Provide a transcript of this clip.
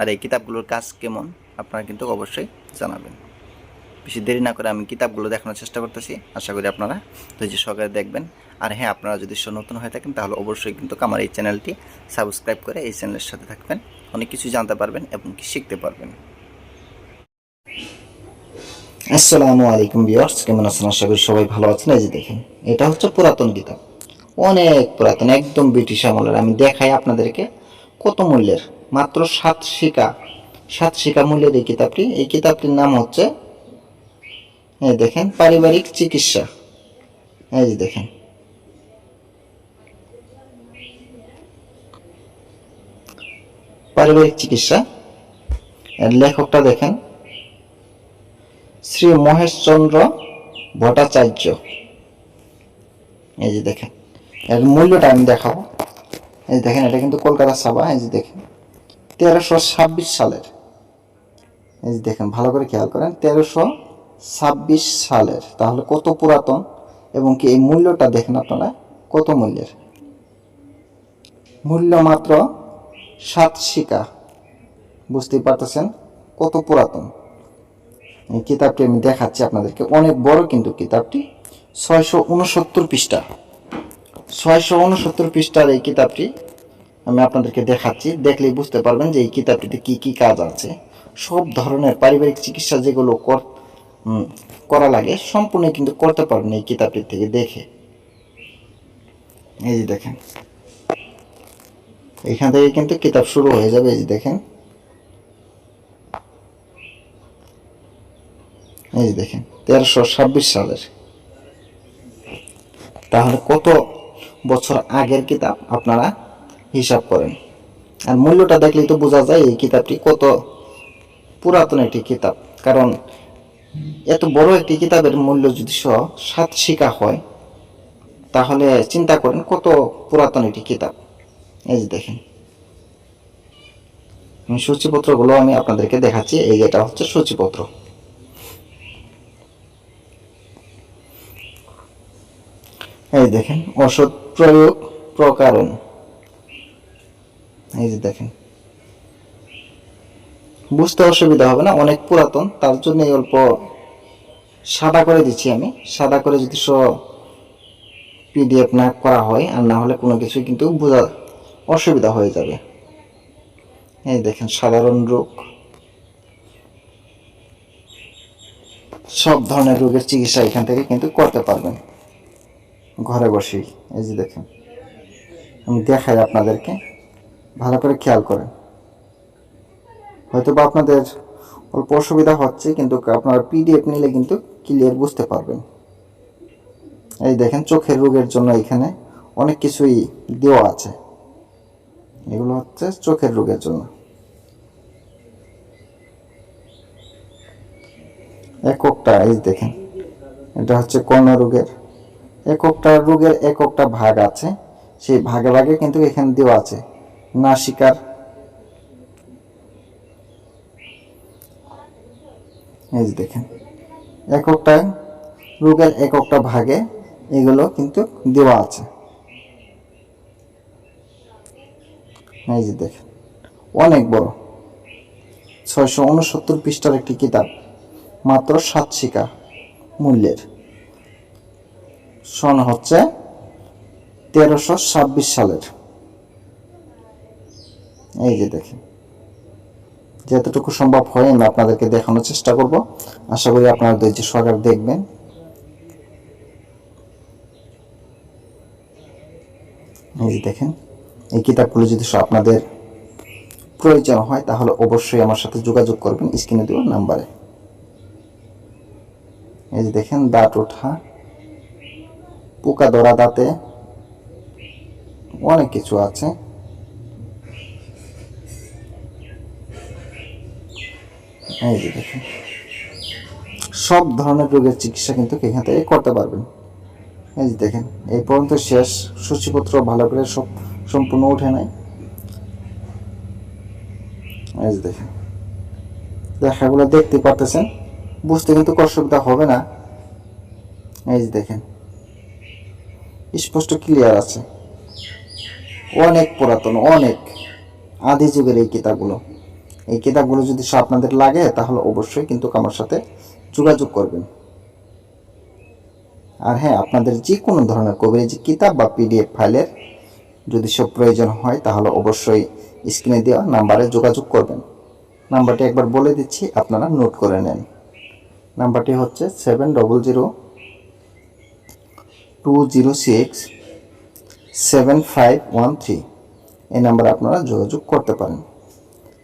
আর এই কিতাবগুলোর কাজ কেমন, আপনারা কিন্তু অবশ্যই জানাবেন। বেশি দেরি না করে আমি কিতাবগুলো দেখানোর চেষ্টা করতেছি। আশা করি আপনারা ধৈর্য সহকারে দেখবেন। আর হ্যাঁ আপনারা যদি নতুন হয়ে থাকেন, তাহলে অবশ্যই কিন্তু আমার এই চ্যানেলটি সাবস্ক্রাইব করে এই চ্যানেলের সাথে থাকবেন। অনেক কিছু জানতে পারবেন এবং কি শিখতে পারবেন। আসসালামু আলাইকুম বিয়ার্স কেমন আছেন? আশা করি সবাই ভালো আছেন। এই যে দেখেন, এটা হচ্ছে পুরাতন কিতাব। অনেক পুরাতন, একদম ব্রিটিশ আমলের। আমি দেখাই আপনাদেরকে কত মূল্যের। মাত্র সাত শিকা সাত শিকা মূল্যের এই কিতাবটি। এই কিতাবটির নাম হচ্ছে, এই দেখেন, পারিবারিক চিকিৎসা। এই যে দেখেন। পারিবারিক চিকিৎসা। এর লেখকটা দেখেন, শ্রী মহেশচন্দ্র ভট্টাচার্য। এই যে দেখেন, এর মূল্যটা আমি দেখাবো। এই দেখেন, এটা কিন্তু কলকাতা সাবা, এই যে দেখেন। তেরোশো ছাব্বিশ সালের। এই দেখেন, ভালো করে খেয়াল করেন, তেরোশো ছাব্বিশ সালের। তাহলে কত পুরাতন এবং কি এই মূল্যটা দেখেন আপনারা, কত মূল্যের? মূল্য মাত্র সাত শিকা। বুঝতেই পারতেছেন কত পুরাতন। এই কিতাবটি আমি দেখাচ্ছি আপনাদেরকে, অনেক বড় কিন্তু কিতাবটি, ছয়শো উনসত্তর পৃষ্ঠা। ছয়শো উনসত্তর পৃষ্ঠার এই কিতাবটি আমি আপনাদেরকে দেখাচ্ছি, দেখলেই বুঝতে পারবেন যে এই কিতাবটিতে কি কি কাজ আছে। সব ধরনের পারিবারিক চিকিৎসা যেগুলো কর- লাগে, সম্পূর্ণ কিন্তু করতে পারবেন এই কিতাবটি থেকে দেখে। এই যে দেখেন। এখান থেকে কিন্তু কিতাব শুরু হয়ে যাবে, এই যে দেখেন। এই যে দেখেন, তেরোশো ছাব্বিশ সালের। তাহলে কত বছর আগের কিতাব আপনারা হিসাব করেন। আর মূল্যটা দেখলেই তো বোঝা যায় এই কিতাবটি কত পুরাতন একটি কিতাব। কারণ এত বড় একটি কিতাবের মূল্য যদি সহ সাত শিকা হয়, তাহলে চিন্তা করেন কত পুরাতন একটি কিতাব। এই যে দেখেন। সূচিপত্রগুলো আমি আপনাদেরকে দেখাচ্ছি। এই যেটা হচ্ছে সূচিপত্র। এই দেখেন ওষুধ প্রয়োগ প্রকারণ। এই যে দেখেন। বুঝতে অসুবিধা হবে না, অনেক পুরাতন, তার জন্য অল্প সাদা করে দিচ্ছি আমি। সাদা করে যদি সব পিডিএফ না করা হয়, আর না হলে কোনো কিছুই কিন্তু বোঝা অসুবিধা হয়ে যাবে। এই দেখেন, সাধারণ রোগ। সব ধরনের রোগের চিকিৎসা এখান থেকে কিন্তু করতে পারবেন। ঘরে বসেই, এই যে দেখেন। আমি দেখাই আপনাদেরকে। ভালো করে খেয়াল করেন। হয়তো বা আপনাদের অল্প অসুবিধা হচ্ছে, কিন্তু আপনারা পিডিএফ নিলে কিন্তু ক্লিয়ার বুঝতে পারবেন। এই দেখেন, চোখের রোগের জন্য এখানে অনেক কিছুই দেওয়া আছে। এগুলো হচ্ছে চোখের রোগের জন্য। এককটা, এই দেখেন, এটা হচ্ছে কর্ণ রোগের। এককটা রোগের এককটা ভাগ আছে, সেই ভাগে ভাগে কিন্তু এখানে দেওয়া আছে নাসিকার এই যে দেখেন, এককটা রোগের এককটা ভাগে এগুলো কিন্তু দেওয়া আছে। এই যে দেখেন, অনেক বড়। ছয়শো উনসত্তর পৃষ্ঠার একটি কিতাব, মাত্র সাত শিকা মূল্যের। সন হচ্ছে তেরোশো সালের। এই যে দেখেন। যতটুকু সম্ভব হয় আমি আপনাদেরকে দেখানোর চেষ্টা করব। আশা করি আপনারা ধৈর্য সহকারে দেখবেন। এই যে দেখেন, এই কিতাবগুলো যদি আপনাদের প্রয়োজন হয়, তাহলে অবশ্যই আমার সাথে যোগাযোগ করবেন স্ক্রিনে দেওয়া নাম্বারে। এই যে দেখেন, দাঁত ওঠা, পোকা ধরা দাঁতে অনেক কিছু আছে। এই যে দেখেন। সব ধরনের রোগের চিকিৎসা কিন্তু এখান থেকে করতে পারবেন। এই যে দেখেন, এই পর্যন্ত শেষ। সূচিপত্র ভালো করে সব সম্পূর্ণ উঠে নাই। এই যে দেখেন। লেখাগুলো দেখতে পারতেছেন, বুঝতে কিন্তু অসুবিধা হবে না। এই যে দেখেন, স্পষ্ট ক্লিয়ার আছে। অনেক পুরাতন, অনেক। আদি যুগের এই কিতাবগুলো। এই কিতাবগুলো যদি আপনাদের লাগে, তাহলে অবশ্যই কিন্তু আমার সাথে যোগাযোগ করবেন। আর হ্যাঁ আপনাদের যে কোনো ধরনের কবিরাজি কিতাব বা পিডিএফ ফাইলের যদি সব প্রয়োজন হয়, তাহলে অবশ্যই স্ক্রিনে দেওয়া নাম্বারে যোগাযোগ করবেন। নাম্বারটি একবার বলে দিচ্ছি, আপনারা নোট করে নেন। নাম্বারটি হচ্ছে seven double zero two zero six seven five one three এই নাম্বারে আপনারা যোগাযোগ করতে পারেন।